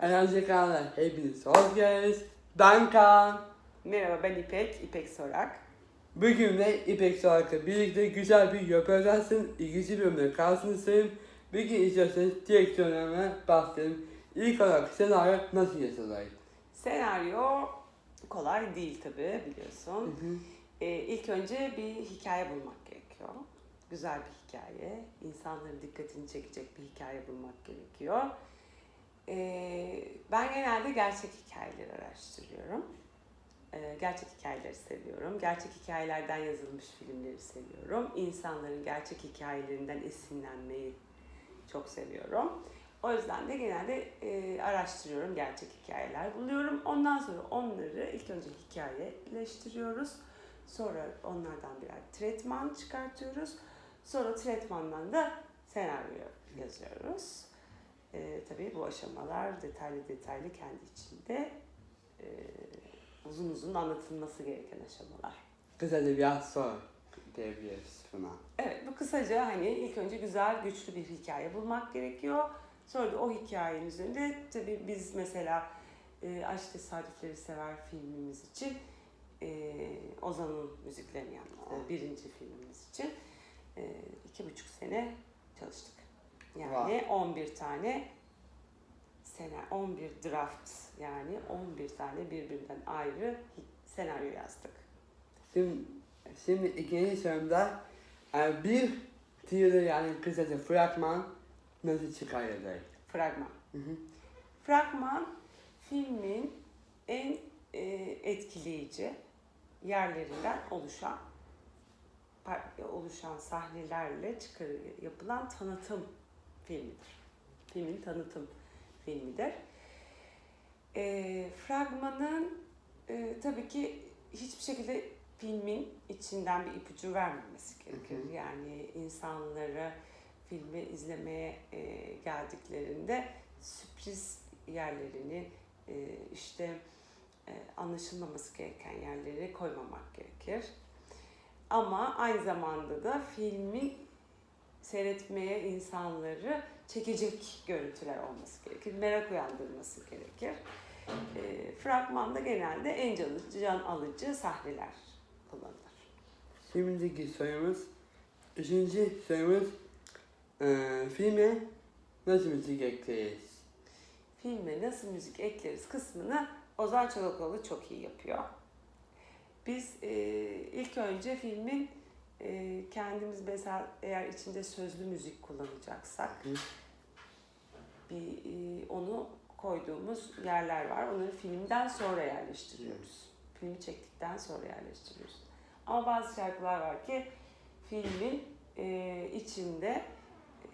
Enerji kanalına hepiniz hoş geldiniz. Ben Kaan. Merhaba ben İpek, İpek Sorak. Bugün de İpek Soğuk'la birlikte güzel bir röportajın ikinci bölümüne karşınızdayım. Bugün istiyorsanız direksiyonlarına bahsedelim. İlk olarak senaryo nasıl yazılır? Senaryo kolay değil tabi biliyorsun. Ee, ilk önce bir hikaye bulmak gerekiyor. Güzel bir hikaye, insanların dikkatini çekecek bir hikaye bulmak gerekiyor. Ben genelde gerçek hikayeleri araştırıyorum. Gerçek hikayeleri seviyorum. Gerçek hikayelerden yazılmış filmleri seviyorum. İnsanların gerçek hikayelerinden esinlenmeyi çok seviyorum. O yüzden de genelde araştırıyorum, gerçek hikayeler buluyorum. Ondan sonra onları ilk önce hikayeleştiriyoruz. Sonra onlardan birer tretman çıkartıyoruz. Sonra tretmandan da senaryo yazıyoruz. E, tabii bu aşamalar detaylı detaylı kendi içinde e, uzun uzun anlatılması gereken aşamalar. Kısaca biraz sor diyebiliriz buna. Evet bu kısaca hani ilk önce güzel güçlü bir hikaye bulmak gerekiyor. Sonra da o hikayenin üzerinde tabii biz mesela e, Aşk Tesadüfleri Sever filmimiz için e, Ozan'ın müziklerini yaptığı birinci filmimiz için e, iki buçuk sene çalıştık. Yani Vay. 11 tane sene, 11 draft yani 11 tane birbirinden ayrı senaryo yazdık. Şimdi, şimdi ikinci sorumda e, bir thriller yani kısaca fragman nasıl çıkarılır? Fragman. Hı hı. Fragman filmin en e, etkileyici yerlerinden oluşan oluşan sahnelerle çıkar yapılan tanıtım filmidir. Filmin tanıtım filmidir. E, fragmanın e, tabii ki hiçbir şekilde filmin içinden bir ipucu vermemesi gerekir. Hı hı. Yani insanlara filmi izlemeye e, geldiklerinde sürpriz yerlerini e, işte e, anlaşılmaması gereken yerleri koymamak gerekir. Ama aynı zamanda da filmi seyretmeye insanları çekecek görüntüler olması gerekir. Merak uyandırması gerekir. E, fragmanda genelde en can can alıcı sahneler kullanılır. Şimdiki sorumuz, üçüncü sorumuz, e, filme nasıl müzik ekleriz? filme nasıl müzik ekleriz kısmını Ozan Çolakoğlu çok iyi yapıyor. Biz e, ilk önce filmin e, kendimiz mesela eğer içinde sözlü müzik kullanacaksak Hı. bir e, onu koyduğumuz yerler var. Onları filmden sonra yerleştiriyoruz. Filmi çektikten sonra yerleştiriyoruz. Ama bazı şarkılar var ki filmin e, içinde e,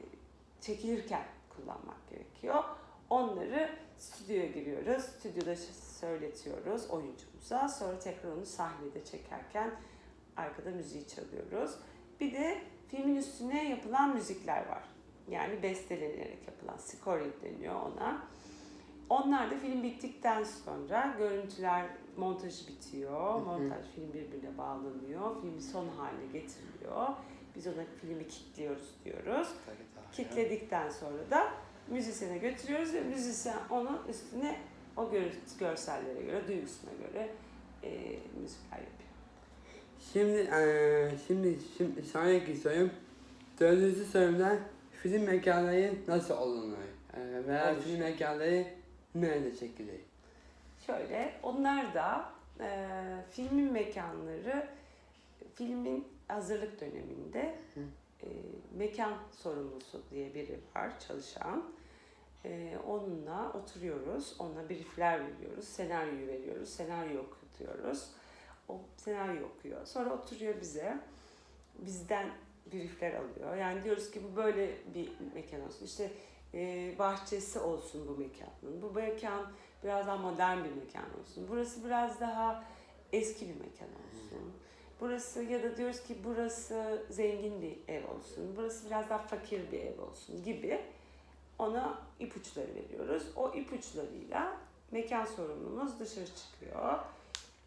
çekilirken kullanmak gerekiyor. Onları stüdyoya giriyoruz. Stüdyoda söyletiyoruz oyuncumuza. Sonra tekrar onu sahnede çekerken arkada müziği çalıyoruz. Bir de filmin üstüne yapılan müzikler var. Yani bestelenerek yapılan scoring deniyor ona. Onlar da film bittikten sonra görüntüler montajı bitiyor. hı. Montaj film birbirine bağlanıyor. Film son haline getiriliyor. Biz ona filmi kilitliyoruz diyoruz. Kitledikten sonra da müzisyene götürüyoruz ve müzisyen onun üstüne o görsellere göre, duygusuna göre e, müzikler yapıyor. Şimdi, e, şimdi, şimdi sonraki sorum, dördüncü sorumda film mekanları nasıl olunur? E, veya Olur. film mekanları nerede çekilir? Şöyle, onlar da e, filmin mekanları filmin hazırlık döneminde Hı. e, mekan sorumlusu diye biri var çalışan. E, onunla oturuyoruz, ona briefler veriyoruz, senaryoyu veriyoruz, senaryo okutuyoruz. O senaryo okuyor. Sonra oturuyor bize, bizden briefler alıyor. Yani diyoruz ki bu böyle bir mekan olsun. İşte e, bahçesi olsun bu mekanın. Bu mekan biraz daha modern bir mekan olsun. Burası biraz daha eski bir mekan olsun. Burası ya da diyoruz ki burası zengin bir ev olsun. Burası biraz daha fakir bir ev olsun gibi ona ipuçları veriyoruz. O ipuçlarıyla mekan sorumlumuz dışarı çıkıyor.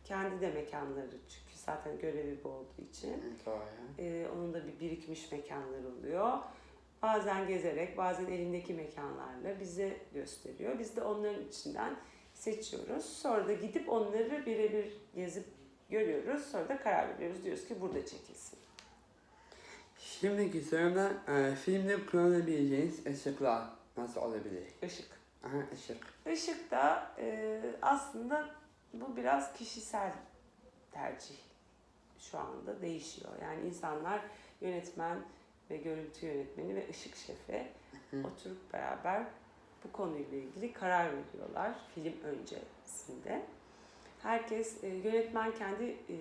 Kendi de mekanları çünkü zaten görevi bu olduğu için. Doğru. Ee, onun da bir birikmiş mekanlar oluyor. bazen gezerek, bazen elindeki mekanlarla bize gösteriyor. Biz de onların içinden seçiyoruz. Sonra da gidip onları birebir gezip görüyoruz. Sonra da karar veriyoruz. Diyoruz ki burada çekilsin. Şimdiki sorumda e, filmde kullanabileceğiniz ışıklar nasıl olabilir? Işık. Aha ışık. Işık da e, aslında bu biraz kişisel tercih şu anda değişiyor. Yani insanlar yönetmen ve görüntü yönetmeni ve ışık şefi oturup beraber bu konuyla ilgili karar veriyorlar film öncesinde. Herkes, e, yönetmen kendi e,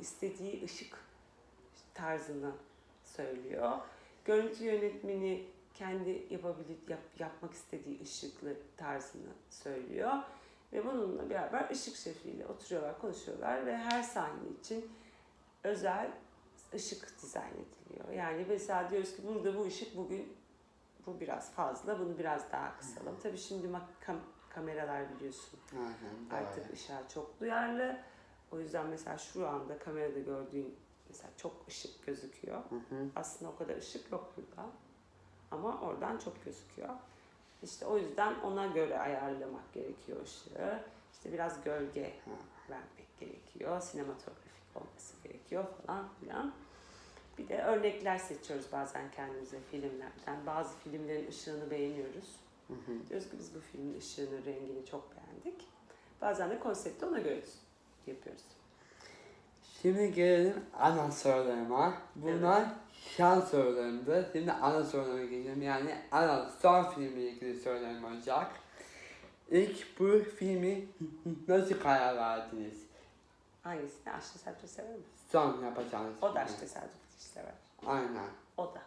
istediği ışık tarzını söylüyor. Görüntü yönetmeni kendi yapabilir, yap, yapmak istediği ışıklı tarzını söylüyor. Ve bununla beraber ışık şefiyle oturuyorlar, konuşuyorlar ve her sahne için özel ışık dizayn ediliyor. Yani mesela diyoruz ki burada bu ışık bugün bu biraz fazla, bunu biraz daha kısalım. Tabii şimdi kam- kameralar biliyorsun artık doğru. ışığa çok duyarlı. O yüzden mesela şu anda kamerada gördüğün mesela çok ışık gözüküyor. Aslında o kadar ışık yok burada. Ama oradan çok gözüküyor. İşte o yüzden ona göre ayarlamak gerekiyor ışığı. İşte biraz gölge vermek gerekiyor. Sinematografik olması gerekiyor falan filan. Bir de örnekler seçiyoruz bazen kendimize filmlerden. Bazı filmlerin ışığını beğeniyoruz. Hı hı. Diyoruz ki biz bu filmin ışığını, rengini çok beğendik. Bazen de konsepti ona göre yapıyoruz. Şimdi gelelim ana sorularıma. Bunlar şans sorularımdı. Şimdi ana sorularıma geçelim. Yani ana son filmle ilgili sorularım olacak. İlk bu filmi nasıl karar verdiniz? Hangisini? Aşkı Serpil sever mi? Son yapacağınız O da. Aşkı Serpil sever. Aynen. O da.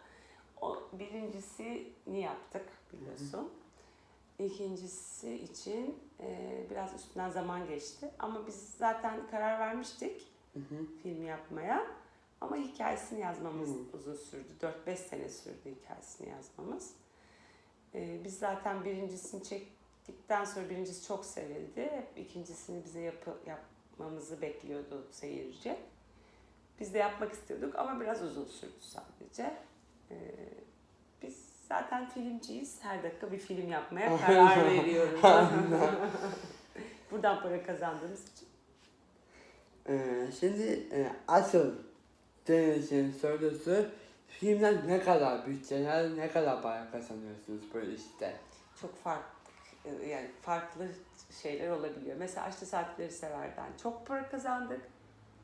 O birincisini yaptık biliyorsun. İkincisi için e, biraz üstünden zaman geçti. Ama biz zaten karar vermiştik Hı hı. film yapmaya. Ama hikayesini yazmamız Hı. uzun sürdü. 4-5 sene sürdü hikayesini yazmamız. E, biz zaten birincisini çektikten sonra birincisi çok sevildi. Hep ikincisini bize yapı, yapmamızı bekliyordu seyirci. Biz de yapmak istiyorduk ama biraz uzun sürdü sadece. Ee, biz zaten filmciyiz. Her dakika bir film yapmaya karar veriyoruz. Buradan para kazandığımız için. Ee, şimdi e, asıl denizin sorusu filmden ne kadar bütçeler, ne kadar para kazanıyorsunuz bu işte? Çok farklı yani farklı şeyler olabiliyor. Mesela Açlı Saatleri Sever'den çok para kazandık.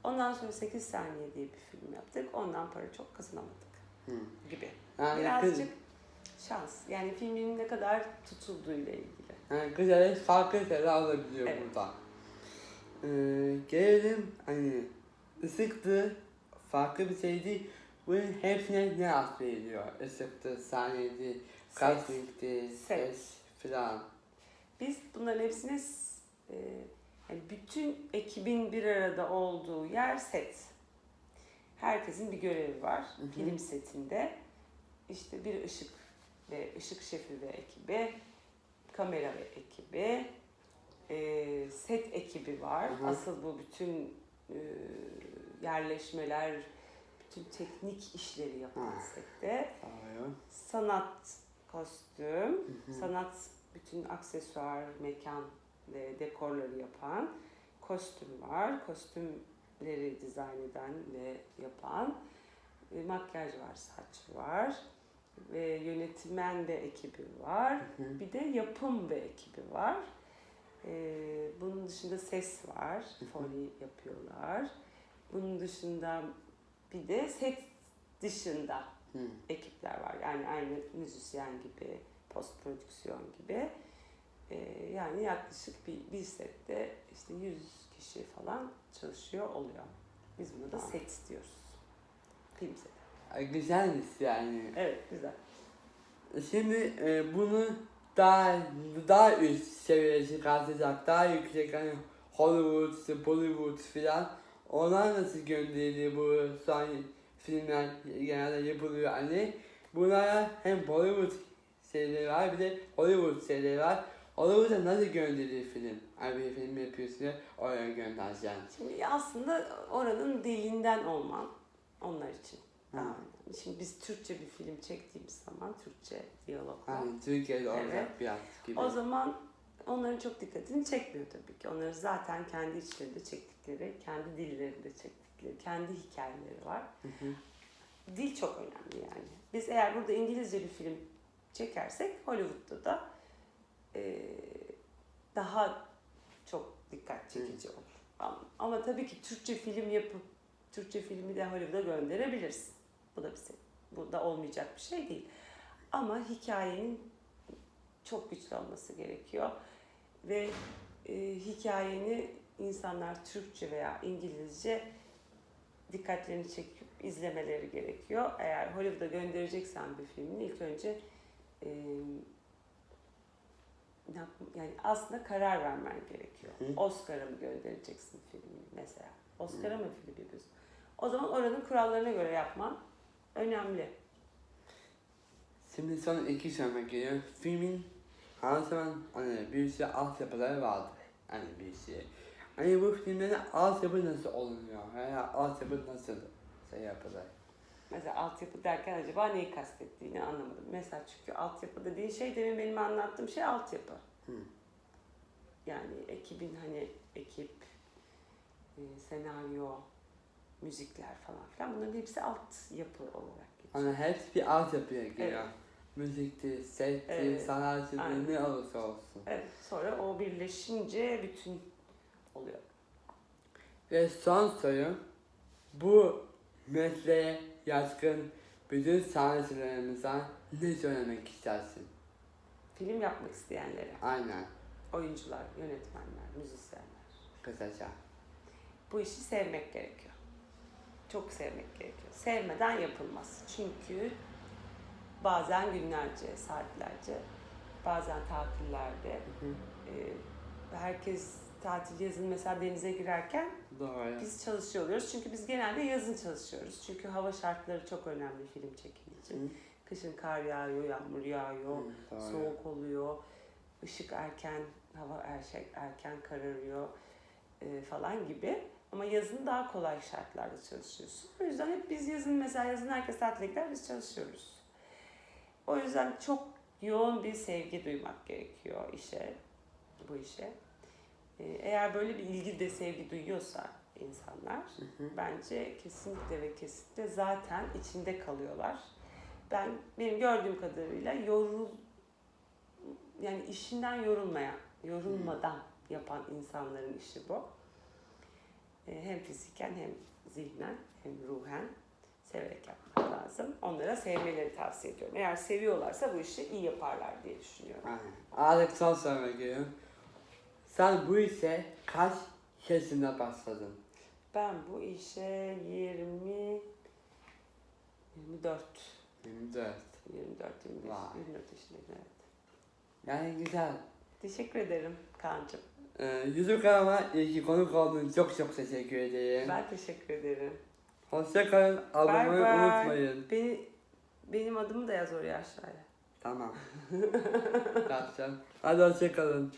Ondan sonra 8 saniye diye bir film yaptık. Ondan para çok kazanamadık Hı. gibi. Yani Birazcık şans. Yani filmin ne kadar tutulduğuyla ilgili. Yani güzel farklı şeyler olabiliyor Evet. burada. Ee, gelelim hani ısıktı farklı bir şeydi. Bunun hepsine ne ad veriliyor? Isıktı, sahneydi, castingti, Set. ses filan. Biz bunların hepsini s- e, yani bütün ekibin bir arada olduğu yer set. Herkesin bir görevi var hı. film setinde. İşte bir ışık ve ışık şefi ve ekibi, kamera ve ekibi, e, set ekibi var. Hı hı. Asıl bu bütün e, yerleşmeler, bütün teknik işleri yapan sette Doğru. sanat, kostüm, Hı hı. sanat bütün aksesuar, mekan ve dekorları yapan kostüm var. Kostümleri dizayn eden ve yapan e, makyaj var, saç var ve yönetmen ve ekibi var. Hı hı. Bir de yapım ve ekibi var. Ee, bunun dışında ses var, foley yapıyorlar. Bunun dışında bir de set dışında Hı. ekipler var. Yani aynı müzisyen gibi, post prodüksiyon gibi. Ee, yani yaklaşık bir, bir sette işte 100 kişi falan çalışıyor oluyor. Biz buna da set diyoruz. Film seti. Güzelmiş yani. Evet, güzel. Şimdi e, bunu daha daha üst seviyeye çıkartacak, daha yüksek hani Hollywood, Bollywood filan onlar nasıl gönderiliyor bu son filmler genelde yapılıyor hani bunlara hem Bollywood serileri var bir de Hollywood serileri var. Hollywood'a nasıl gönderilir film? Hani bir film yapıyorsun oraya göndereceksin. Şimdi aslında oranın dilinden olman onlar için Hı. önemli. Şimdi biz Türkçe bir film çektiğimiz zaman Türkçe diyaloglar. Hani Türkiye'de olacak Evet. biraz gibi. O zaman onların çok dikkatini çekmiyor tabii ki. Onları zaten kendi içlerinde çektikleri, kendi dillerinde çektikleri, kendi hikayeleri var. Hı hı. Dil çok önemli yani. Biz eğer burada İngilizce bir film çekersek Hollywood'da da eee, daha çok dikkat çekici olur. Ama, ama tabii ki Türkçe film yapıp Türkçe filmi de Hollywood'a gönderebilirsin. Bu da bize bu da olmayacak bir şey değil. Ama hikayenin çok güçlü olması gerekiyor ve e, hikayeni insanlar Türkçe veya İngilizce dikkatlerini çekip izlemeleri gerekiyor. Eğer Hollywood'a göndereceksen bir filmini ilk önce e, yani aslında karar vermen gerekiyor. Oscar'a mı göndereceksin filmini mesela? Oscar'a mı film yapıyorsun? O zaman oranın kurallarına göre yapman önemli. Şimdi son iki soruma geliyor. Filmin her zaman hani bir sürü altyapıları vardır. Hani bir sürü. Hani bu filmlerin altyapı nasıl olunuyor? Veya altyapı nasıl şey yapılır? Mesela altyapı derken acaba neyi kastettiğini anlamadım. Mesela çünkü altyapı dediğin şey demin benim anlattığım şey altyapı. Hı. Yani ekibin hani ekip, e, senaryo, müzikler falan filan bunların hepsi altyapı olarak geçiyor. Hani hepsi bir altyapıya giriyor. Evet. Müzikti, setti, Evet, sanatçıydı, ne olursa olsun. Evet, sonra o birleşince bütün oluyor. Ve son soru. Bu mesleğe yatkın bütün sanatçılarımıza ne söylemek istersin? Film yapmak isteyenlere, Aynen. oyuncular, yönetmenler, müzisyenler. Kısaca. Bu işi sevmek gerekiyor. Çok sevmek gerekiyor. Sevmeden yapılmaz. Çünkü bazen günlerce, saatlerce, bazen tatillerde Hı hı. e, herkes tatil yazın mesela denize girerken Doğru. biz çalışıyor oluyoruz. Çünkü biz genelde yazın çalışıyoruz. Çünkü hava şartları çok önemli film çekimi için. Hı. Kışın kar yağıyor, yağmur yağıyor, Hı, soğuk oluyor, ışık erken, hava erken, erken kararıyor e, falan gibi. Ama yazın daha kolay şartlarda çalışıyorsun. O yüzden hep biz yazın mesela yazın herkes tatile gider biz çalışıyoruz. O yüzden çok yoğun bir sevgi duymak gerekiyor işe, bu işe. E, eğer böyle bir ilgi de sevgi duyuyorsa insanlar Hı hı. bence kesinlikle ve kesinlikle zaten içinde kalıyorlar. Ben benim gördüğüm kadarıyla yorul yani işinden yorulmayan, yorulmadan yapan insanların işi bu. Ee, Hem fiziken hem zihnen hem ruhen severek yapmak lazım. Onlara sevmeleri tavsiye ediyorum. Eğer seviyorlarsa bu işi iyi yaparlar diye düşünüyorum. Aynen. Son soruma geliyorum. Sen bu işe kaç yaşında başladın? Ben bu işe 20 24 24. 24 25 Vay. 24 yaşındayım evet. Yani güzel. Teşekkür ederim Kaan'cığım. Ee, YouTube kanalıma iyi ki konuk için çok çok teşekkür ederim. Ben teşekkür ederim. Hoşça kalın. Abone olmayı bye. unutmayın. Beni, benim adımı da yaz oraya aşağıya. Tamam. Yapacağım. Hadi hoşça kalın.